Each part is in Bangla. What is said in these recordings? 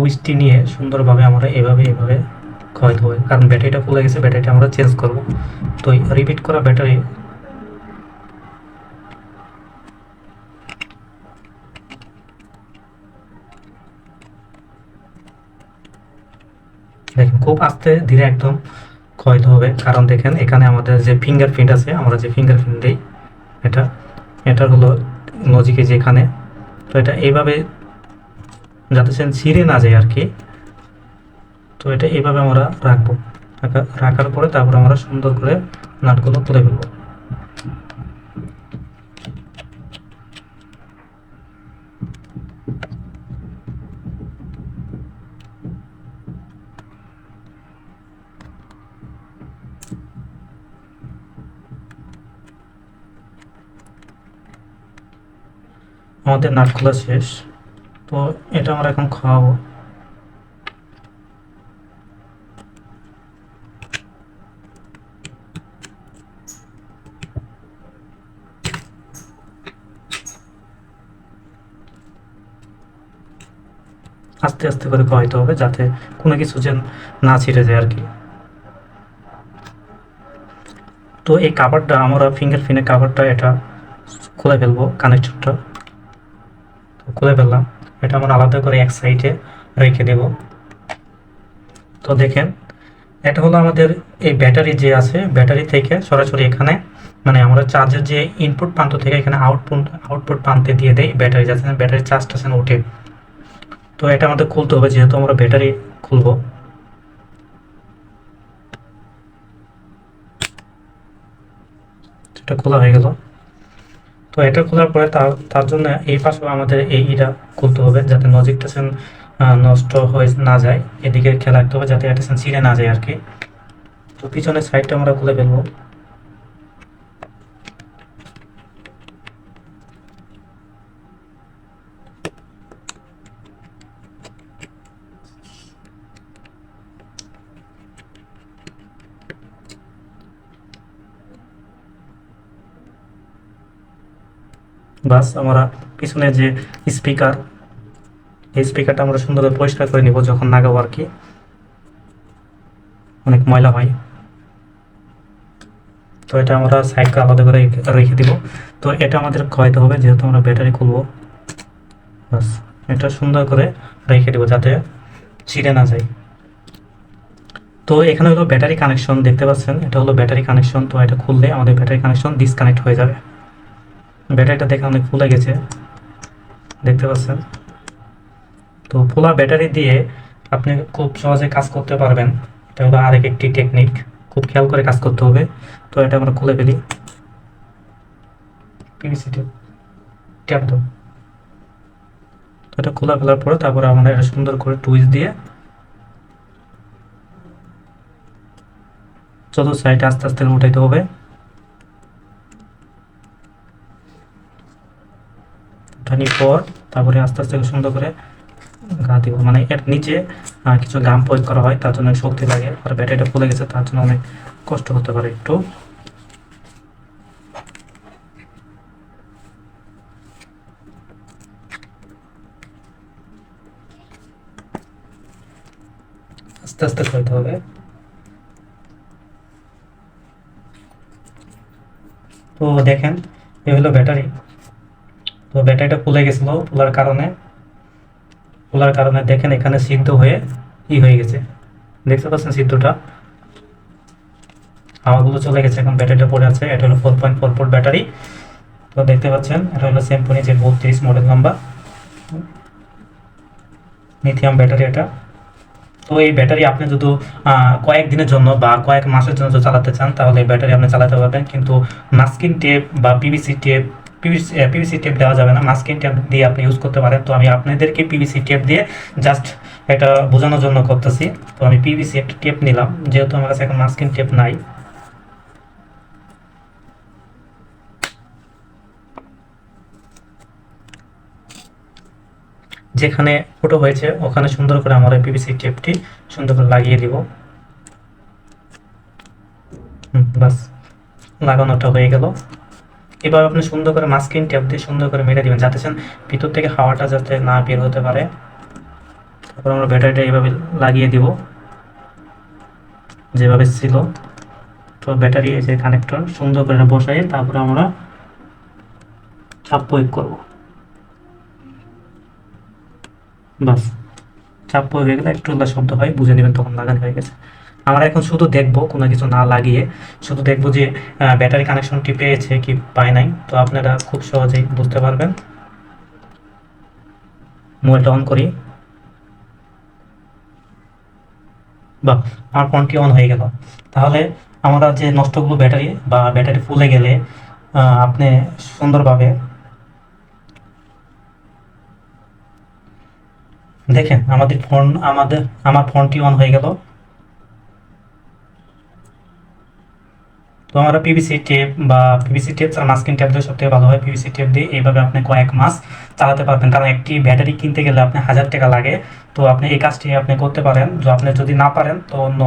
টুইস্টটি নিয়ে সুন্দরভাবে আমরা এভাবে এভাবে খাওয়াইতে হবে কারণ ব্যাটারিটা ফুলে গেছে, ব্যাটারিটা আমরা চেঞ্জ করব। তো রিপিট করা ব্যাটারি দেখেন, খুব আস্তে ধীরে একদম খাওয়াইতে হবে। কারণ দেখেন, এখানে আমাদের যে ফিঙ্গারপ্রিন্ট আছে, আমরা যে ফিঙ্গারপ্রিন্ট দিই, এটা এটা হলো লজিকে যেখানে, তো এটা এইভাবে যাতে সে ছিঁড়ে না যায় আর কি তো এটা এইভাবে আমরা রাখব। রাখা- রাখার পরে তারপর আমরা সুন্দর করে নাটগুলো তুলে ফেলব। আমাদের নাট খোলা শেষ। তো এটা আমরা এখন খাওয়াবো। আস্তে আস্তে করে খাওয়াইতে হবে যাতে কোনো কিছু যেন না ছিঁড়ে যায় আর কি। তো এই কাভারটা আমরা ফিঙ্গার ফিনের কাভারটা এটা খুলে ফেলব কানেকশনটা খুলে ফেললাম। এটা আমরা আলাদা করে এক সাইডে রেখে দেব। তো দেখেন, এটা হলো আমাদের এই ব্যাটারি যে আছে, ব্যাটারি থেকে সরাসরি এখানে মানে আমরা চার্জের যে ইনপুট প্রান্ত থেকে এখানে আউটপুট আউটপুট প্রান্তে দিয়ে দেয় ব্যাটারি যাতে ব্যাটারি চার্জটা যেন ওঠে। তো এটা আমাদের খুলতে হবে, যেহেতু আমরা ব্যাটারি খুলবো। এটা খোলা হয়ে গেল। তো এটা খোলার পরে তার তার জন্য এই পাশে আমাদের এই ইটা খুলতে হবে যাতে নজিকটা সেন নষ্ট হয়ে না যায়। এদিকে খেয়াল রাখতে হবে যাতে এটা ছিঁড়ে না যায় আর কি। তো পিছনের সাইডটা আমরা খুলে ফেলব। বাস আমরা পিছনে যে স্পিকার এই স্পিকারটা আমরা সুন্দরভাবে পরিষ্কার করে নিব যখন লাগাবো আর কি। অনেক ময়লা হয়। তো এটা আমরা সাইডকে আলাদা করে রেখে দিব। তো এটা আমাদের খাওয়াইতে হবে, যেহেতু আমরা ব্যাটারি খুলবো। বাস, এটা সুন্দর করে রেখে দেবো যাতে ছিঁড়ে না যায়। তো এখানে হলো ব্যাটারি কানেকশন, দেখতে পাচ্ছেন? এটা হলো ব্যাটারি কানেকশন। তো এটা খুললে আমাদের ব্যাটারি কানেকশন ডিসকানেক্ট হয়ে যাবে। ব্যাটারিটা দেখে অনেক ফুলে গেছে। দেখতে পাচ্ছেন? তো ফুলা ব্যাটারি দিয়ে আপনি খুব সহজে কাজ করতে পারবেন। এটা হলো আরেক একটি টেকনিক খুব খেয়াল করে কাজ করতে হবে। তো এটা আমরা খুলে ফেলি। তো এটা খোলা ফেলার পরে তারপরে আমরা এটা সুন্দর করে টুইস্ট দিয়ে চতুর্থ সাইডে আস্তে আস্তে উঠাইতে হবে। উঠানির পর তারপরে আস্তে আস্তে সুন্দর করে গা দিব। মানে এর নিচে কিছু গাম প্রয়োগ করা হয়, তার জন্য শক্তি লাগে। আর ব্যাটারিটা ফুলে গেছে, তার জন্য অনেক কষ্ট হতে পারে একটু। আস্তে আস্তে করতে হবে। তো দেখেন এ হলো ব্যাটারি। তো ব্যাটারিটা ফুলে গেছিল ফুলার কারণে। ফুলার কারণে দেখেন এখানে সিদ্ধ হয়ে ই হয়ে গেছে। দেখতে পাচ্ছেন সিদ্ধটা? হাওয়াগুলো চলে গেছে, এখন ব্যাটারিটা পড়ে আছে। এটা হলো four point four four battery. তো দেখতে পাচ্ছেন, এটা হলো স্যাম্পনি যে বত্রিশ মডেল নাম্বার লিথিয়াম ব্যাটারি এটা। তো এই ব্যাটারি আপনি যদি কয়েক দিনের জন্য বা কয়েক মাসের জন্য চালাতে চান, তাহলে এই ব্যাটারি আপনি চালাতে পারবেন। কিন্তু মাস্কিং টেপ বা PVC tape PVC PVC tape দেওয়া যাবে না। মাস্কিং টেপ দিয়ে আপনি ইউজ করতে পারেন। তো আমি আপনাদেরকে পিভিসি টেপ দিয়ে জাস্ট এটা বোঝানোর জন্য করতেছি। তো আমি পিভিসি একটা টেপ নিলাম। যেহেতু আমার কাছে এখন মাস্কিং টেপ নাই। যেখানে ফটো হয়েছে, ওখানে সুন্দর করে আমরা পিভিসি টেপটি সুন্দর করে লাগিয়ে দিব। বাস, লাগানোটা হয়ে গেল। এবার আপনি সুন্দর করে মাস্কিন টেপ দিয়ে সুন্দর করে মেরে দিবেন, যাতে ভিতর থেকে হাওয়াটা যাতে না বের হতে পারে। তারপর আমরা ব্যাটারিটা এইভাবে লাগিয়ে দিব, যেভাবে ছিল। তো ব্যাটারি এই যে কানেক্টর সুন্দর করে বসাই তারপরে আমরা চাপ প্রয়োগ করব। বাস, চাপ প্রয়োগ হয়ে গেলে একটু শব্দ হয়, বুঝে নেবেন তখন লাগানো হয়ে গেছে। আমরা এখন শুধু দেখব, কোনো কিছু না লাগিয়ে শুধু দেখব যে ব্যাটারি কানেকশনটি পেয়েছে কি পায় নাই। তো আপনারা খুব সহজেই বুঝতে পারবেন। মোবাইলটা অন করি। বা আমার ফোনটি অন হয়ে গেল। তাহলে আমরা যে নষ্টগুলো ব্যাটারি বা ব্যাটারি ফুলে গেলে আপনি সুন্দরভাবে দেখেন, আমাদের ফোন, আমাদের, আমার ফোনটি অন হয়ে গেল। তো আমরা পিভিসি টেপ বা পিভিসি টেপ আর মাস্কিং টেপ দিয়ে সবথেকে ভালো হয় পিভিসি টেপ দিয়ে এইভাবে আপনি কয়েক মাস চালাতে পারবেন। কারণ একটি ব্যাটারি কিনতে গেলে আপনি হাজার টাকা লাগে। তো আপনি এই কাজটি আপনি করতে পারেন। আপনি যদি না পারেন, তো অন্য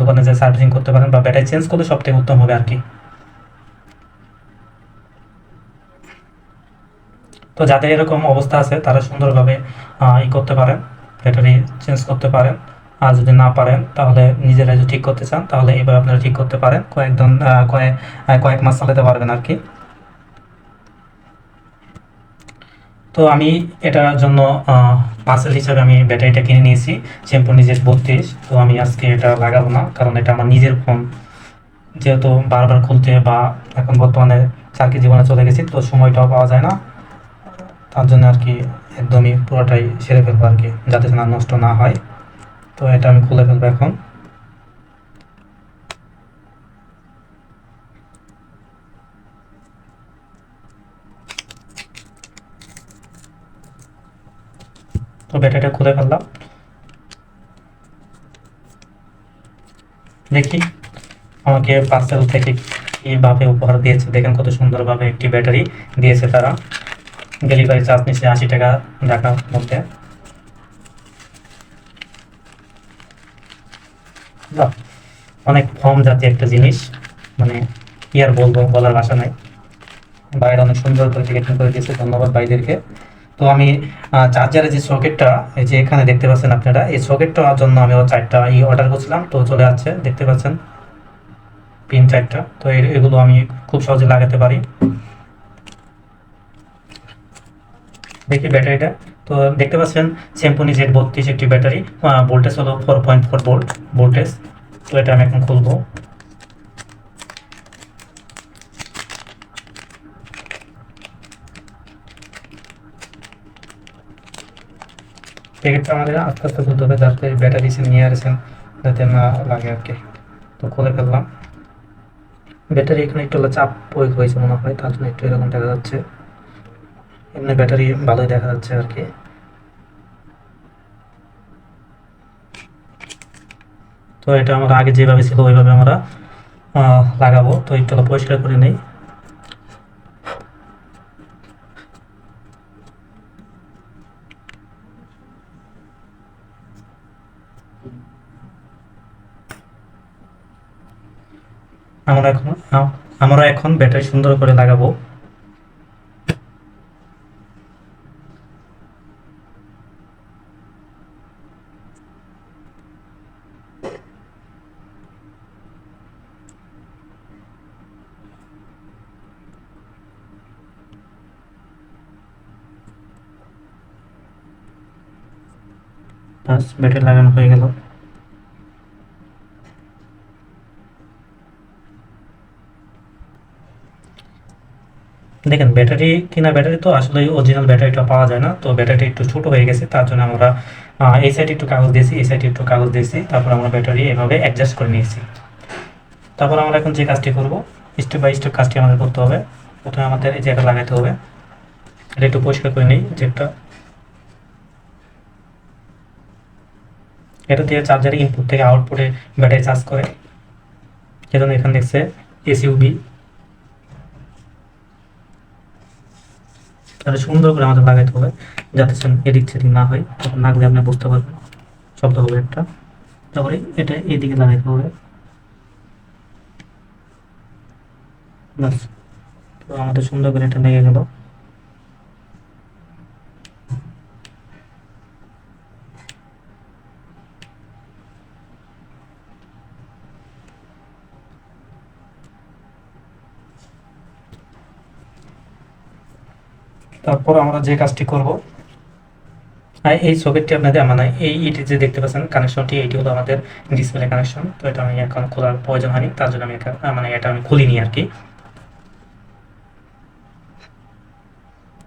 দোকানে যে সার্ভিসিং করতে পারেন বা ব্যাটারি চেঞ্জ করলে সবথেকে উত্তম হবে আর কি তো যাদের এরকম অবস্থা আছে, তারা সুন্দরভাবে ই করতে পারেন ব্যাটারি চেঞ্জ করতে পারেন। আর যদি না পারেন, তাহলে নিজেরা যদি ঠিক করতে চান, তাহলে এইভাবে আপনারা ঠিক করতে পারেন। কয়েকজন কয়েক কয়েক মাস চালাতে পারবেন আর কি। তো আমি এটার জন্য পার্সেল হিসাবে আমি ব্যাটারিটা কিনে নিয়েছি, শ্যাম্পু নিজের বত্রিশ। তো আমি আজকে এটা লাগাবো না, কারণ এটা আমার নিজের ফোন। যেহেতু বারবার খুলতে বা এখন বর্তমানে চাকরি জীবনে চলে গেছি, তো সময়টাও পাওয়া যায় না। তার জন্য আর কি একদমই পুরোটাই সেরে ফেলব আর কি, যাতে আর নষ্ট না হয়। তো এটা আমি খুলে ফেলব এখন। তো ব্যাটারিটা খুলে ফেললাম। দেখি আমাকে পার্সেল থেকে কীভাবে উপহার দিয়েছে। দেখেন কত সুন্দরভাবে একটি ব্যাটারি দিয়েছে তারা। ডেলিভারি চার্জ নিচ্ছে আশি টাকা ঢাকার মধ্যে। অনেক ফর্ম জাতীয় একটা জিনিস মানে কি আর বলব, বলার ভাষা নাই। বাইরে অনেক সুন্দর করে টিকেটিং করে দিয়েছে, ধন্যবাদ ভাইদেরকে। তো আমি চার্জারের যে সকেটটা, এই যে এখানে দেখতে পাচ্ছেন আপনারা, এই সকেটটার জন্য আমি চারটা ই অর্ডার করছিলাম, তো চলে যাচ্ছে দেখতে পাচ্ছেন? পিন চারটা, তো এগুলো আমি খুব সহজে লাগাতে পারি। দেখি ব্যাটারিটা। তো দেখতে পাচ্ছেন স্যাম্পনি জেড বত্রিশ একটি ব্যাটারি ভোল্টেজ হলো four point four volt voltage তো এটা আমি এখন খুলবো। প্যাকেটটা আমাদের আস্তে আস্তে খুলতে হবে, যাতে ব্যাটারি সে নিয়ে আসেন যাতে না লাগে আর কি। তো খুলে ফেললাম। ব্যাটারি এখানে একটু চাপ প্রয়োগ হয়েছে মনে হয়, তার জন্য একটু এরকম দেখা যাচ্ছে। এমনি ব্যাটারি ভালোই দেখা যাচ্ছে আর কি। তো এটা আমরা আগে যেভাবে ছিল, ওইভাবে আমরা লাগাবো। তো হলো পরিষ্কার করে নেই। আমরা এখন আমরা এখন ব্যাটারি সুন্দর করে লাগাবো। বাস ব্যাটারি লাগানো হয়ে গেল। দেখেন ব্যাটারি কিনা ব্যাটারি তো আসলে অরিজিনাল ব্যাটারিটা পাওয়া যায় না। তো ব্যাটারিটা একটু ছোট হয়ে গেছে, তার জন্য আমরা এই সাইডে একটু কাগজ দিয়েছি, এই সাইডে একটু কাগজ দিয়েছি, তারপর আমরা ব্যাটারি এভাবে অ্যাডজাস্ট করে নিয়েছি। তারপর আমরা এখন যে কাজটি করব স্টেপ বাই স্টেপ কাজটি আমাদের করতে হবে। প্রথমে আমাদের এই জায়গা লাগাতে হবে। এটা একটু পরিষ্কার করে নিই, যে একটা এটা দিয়ে চার্জারের ইনপুট থেকে আউটপুটে ব্যাটারি চার্জ করে। সেজন্য এখানে দেখছে এসইউবি তাহলে সুন্দর করে আমাদের লাগাইতে হবে, যাতে এদিক সেদিক না হয়, তখন না গেলে আপনি বুঝতে পারবেন, শব্দ হবে একটা। তারপরে এটা এদিকে লাগাইতে হবে। আমাদের সুন্দর করে এটা লেগে গেল। তারপর আমরা যে কাজটি করব আর এই সকেটটি আপনাদের মানে এই ইটি যে দেখতে পাচ্ছেন কানেকশনটি এটি হলো আমাদের ডিসপ্লে কানেকশন তো এটা আমি এখন খোলার প্রয়োজন হয়নি, তার জন্য আমি মানে এটা আমি খুলিনি আর কি।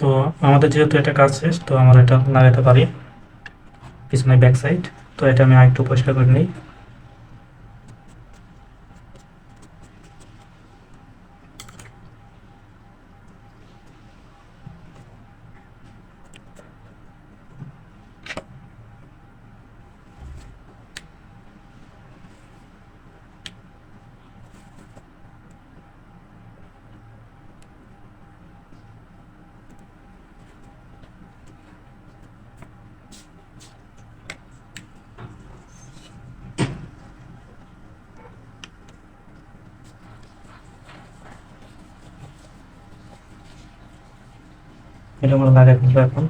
তো আমাদের যেহেতু এটা কাজ শেষ, তো আমরা এটা লাগাতে পারি, পিছনে ব্যাক সাইড তো এটা আমি আরেকটু পরিষ্কার করে নিই। এটা আমরা লাগাই ফেলব এখন।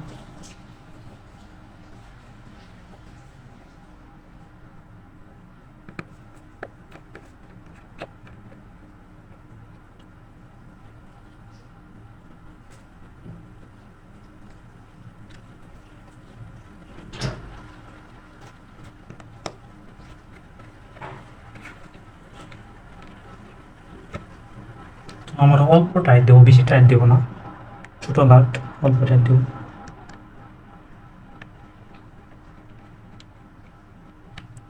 আমরা অল্প টাইট দেবো, বেশি টাইট দেবো না, ছোটো লাট অল্প টাইট দেবো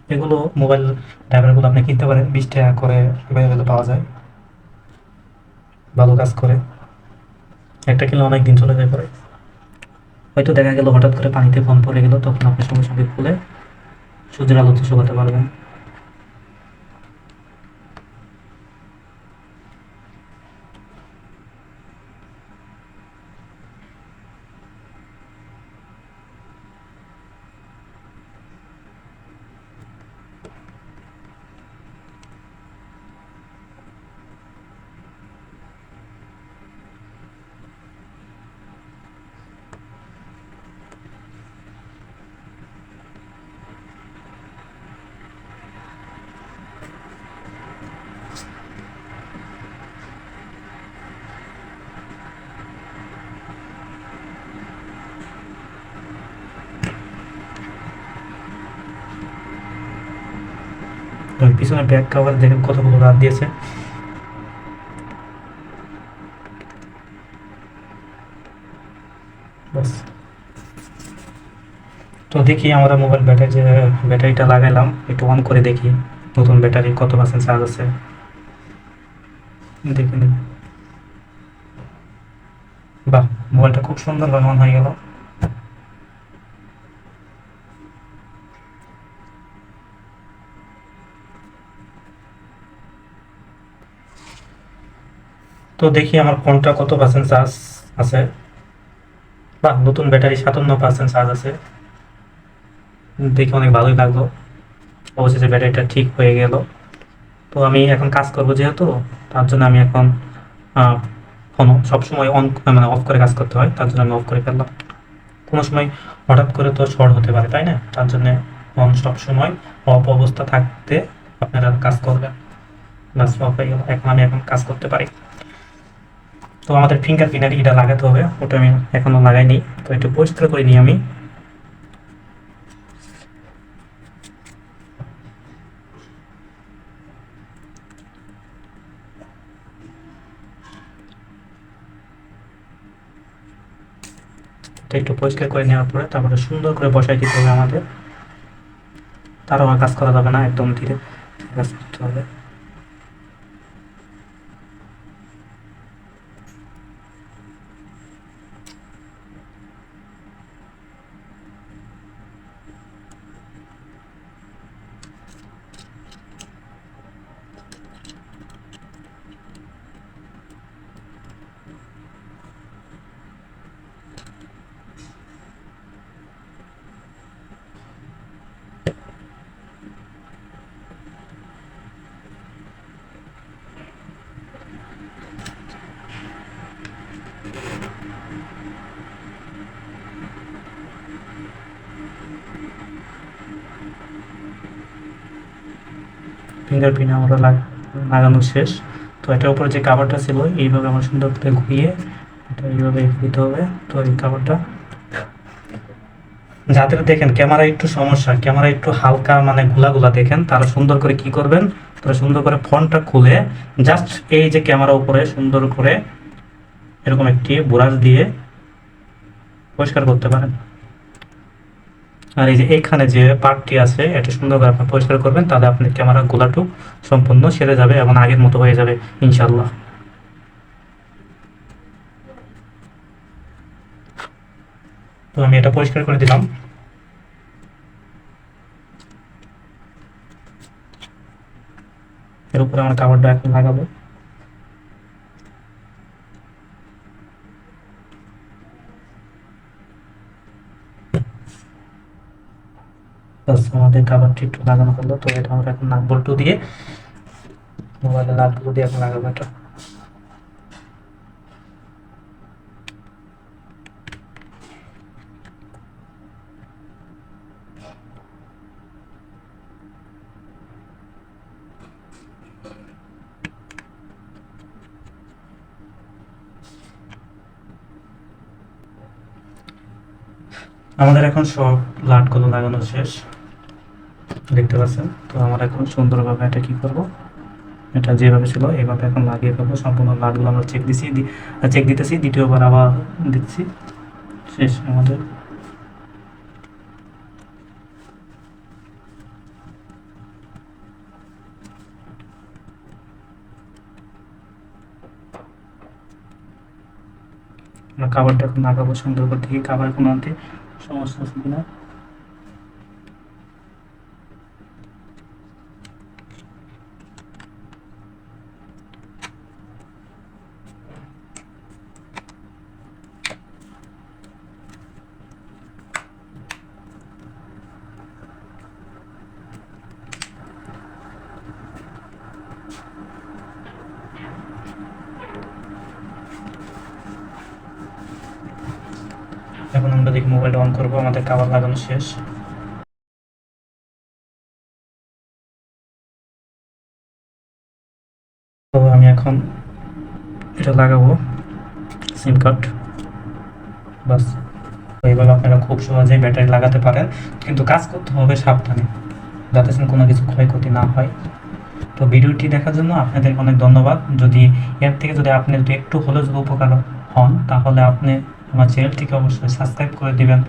এগুলো মোবাইল ড্রাইভারগুলো আপনি কিনতে পারেন, বিশ টাকা করে অ্যাভেলেবেল পাওয়া যায়। ভালো কাজ করে। একটা কিলো অনেক দিন চলে যায় পরে। হয়তো দেখা গেল হঠাৎ করে পানিতে ফোন পড়ে গেল, তখন আপনি সঙ্গে সঙ্গে খুলে সূর্যের আলোতে শুকাতে পারবেন। এবং পিছনে ব্যাক কভার দেখেন কতগুলো রাত দিয়েছে। তো দেখি আমরা মোবাইল ব্যাটারি যে ব্যাটারিটা লাগাইলাম, একটু অন করে দেখি নতুন ব্যাটারি কত পার্সেন্ট চার্জ আছে। দেখে বাহ মোবাইলটা খুব সুন্দরভাবে অন হয়ে গেল। তো দেখি আমার ফোনটা কত পার্সেন্ট চার্জ আছে? বাহ, নতুন ব্যাটারি সাতান্ন পার্সেন্ট চার্জ আছে। দেখে অনেক ভালোই লাগল। অবশেষে ব্যাটারিটা ঠিক হয়ে গেল। তো আমি এখন কাজ করব যেহেতু, তার জন্য আমি এখন ফোন সবসময় অন মানে অফ করে কাজ করতে হয়, তার জন্য আমি অফ করে ফেললাম। কোনো সময় হঠাৎ করে তো শর্ট হতে পারে, তাই না? তার জন্য ফোন সবসময় অফ অবস্থা থাকতে আপনারা কাজ করবেন। বাস অফ হয়ে গেল। এখন আমি এখন কাজ করতে পারি। তো আমাদের ফিঙ্গার প্রিন্টার এটা লাগাতে হবে। ওটা আমি এখনও লাগাইনি। তো একটু পরিষ্কার করে নিই আমি। একটু পরিষ্কার করে নেওয়ার পরে তারপরে সুন্দর করে বসাই দিতে হবে আমাদের। তারও কাজ করা যাবে না, একদম ধীরে কাজ করতে হবে। ফিঙ্গারপ্রিন্ট আমরা লাগানো শেষ। তো এটার উপরে যে কাভারটা ছিল, এইভাবে আমরা সুন্দর করে ঘুরিয়ে এটা এইভাবে দিতে হবে। তো এই কাভারটা যাদের দেখেন ক্যামেরা একটু সমস্যা, ক্যামেরা একটু হালকা মানে গুলা গুলা দেখেন, তারা সুন্দর করে কি করবেন? তারা সুন্দর করে ফোনটা খুলে জাস্ট এই যে ক্যামেরা উপরে সুন্দর করে এরকম একটি ব্রাশ দিয়ে পরিষ্কার করতে পারেন। আর এই যে এখানে যে পার্টটি আছে, এটা সুন্দর করে আপনি পরিষ্কার করবেন, তাহলে আপনার ক্যামেরা গোলাটু সম্পূর্ণ সেরে যাবে এবং আগের মতো হয়ে যাবে ইনশাল্লাহ তো আমি এটা পরিষ্কার করে দিলাম। এর উপরে আমার কাপড়টা এখন লাগাবো। আমাদের কাবারটি একটু লাগানো হলো, তো এটা আমরা এখন নাক বল্টু দিয়ে মোবাইলে নাক বল্টু দিয়ে এখন লাগাবো এটা। আমাদের এখন সব লাটগুলো লাগানো শেষ। দেখতে পাচ্ছেন, তো আমরা এখন সুন্দরভাবে এটা কি করব? এটা যেভাবে ছিল এইভাবে এখন লাগিয়ে ফেলব, সম্পূর্ণ লাটগুলো আমরা চেক দিছি চেক দিতেছি, দ্বিতীয়বার আবার দিচ্ছি, শেষ আমাদের। আমরা খাবারটা এখন লাগাবো সুন্দর করে, দেখি খাবার কোনো আনতে সমস্যা আছে কিনা। এখন আমরা দেখি মোবাইলটা অন করব, আমাদের খাবার লাগানো শেষ। তো আমি এখন এটা লাগাবো সিম কার্ড বাস এইভাবে আপনারা খুব সহজেই ব্যাটারি লাগাতে পারেন, কিন্তু কাজ করতে হবে সাবধানে, যাতে কোনো কিছু ক্ষয়ক্ষতি না হয়। তো ভিডিওটি দেখার জন্য আপনাদের অনেক ধন্যবাদ। যদি এর থেকে যদি আপনি একটু হলেও যদি উপকার হন, তাহলে আপনি আমার চ্যানেলটিকে অবশ্যই সাবস্ক্রাইব করে দিবেন।